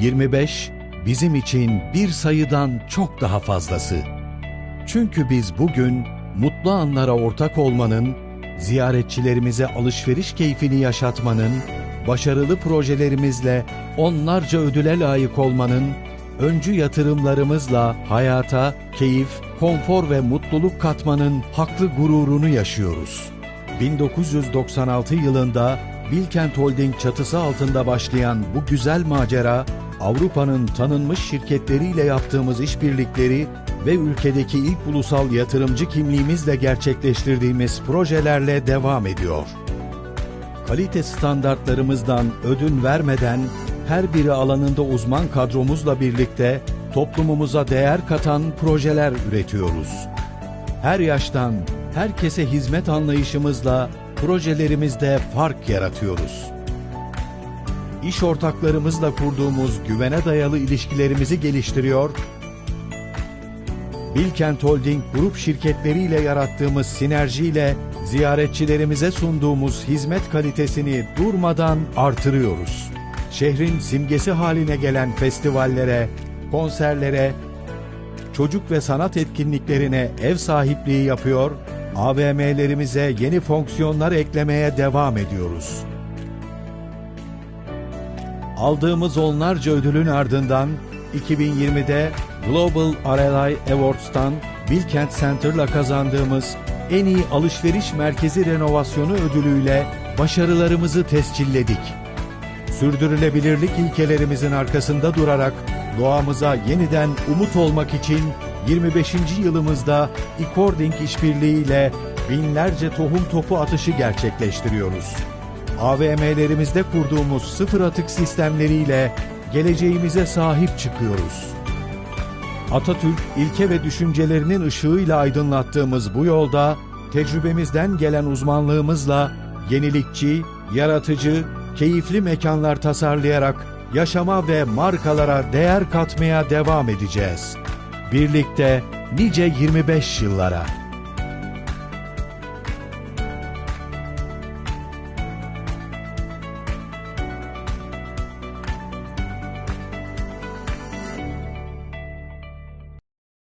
25 bizim için bir sayıdan çok daha fazlası. Çünkü biz bugün mutlu anlara ortak olmanın, ziyaretçilerimize alışveriş keyfini yaşatmanın, başarılı projelerimizle onlarca ödüle layık olmanın, öncü yatırımlarımızla hayata keyif, konfor ve mutluluk katmanın haklı gururunu yaşıyoruz. 1996 yılında Bilkent Holding çatısı altında başlayan bu güzel macera, Avrupa'nın tanınmış şirketleriyle yaptığımız işbirlikleri ve ülkedeki ilk ulusal yatırımcı kimliğimizle gerçekleştirdiğimiz projelerle devam ediyor. Kalite standartlarımızdan ödün vermeden her biri alanında uzman kadromuzla birlikte toplumumuza değer katan projeler üretiyoruz. Her yaştan, herkese hizmet anlayışımızla projelerimizde fark yaratıyoruz. İş ortaklarımızla kurduğumuz güvene dayalı ilişkilerimizi geliştiriyor, Bilkent Holding grup şirketleriyle yarattığımız sinerjiyle ziyaretçilerimize sunduğumuz hizmet kalitesini durmadan artırıyoruz. Şehrin simgesi haline gelen festivallere, konserlere, çocuk ve sanat etkinliklerine ev sahipliği yapıyor, AVM'lerimize yeni fonksiyonlar eklemeye devam ediyoruz. Aldığımız onlarca ödülün ardından 2020'de Global RLI Awards'tan Bilkent Center'la kazandığımız en iyi alışveriş merkezi renovasyonu ödülüyle başarılarımızı tescilledik. Sürdürülebilirlik ilkelerimizin arkasında durarak doğamıza yeniden umut olmak için 25. yılımızda Ecording işbirliğiyle binlerce tohum topu atışı gerçekleştiriyoruz. AVM'lerimizde kurduğumuz sıfır atık sistemleriyle geleceğimize sahip çıkıyoruz. Atatürk ilke ve düşüncelerinin ışığıyla aydınlattığımız bu yolda tecrübemizden gelen uzmanlığımızla yenilikçi, yaratıcı, keyifli mekanlar tasarlayarak yaşama ve markalara değer katmaya devam edeceğiz. Birlikte nice 25 yıllara.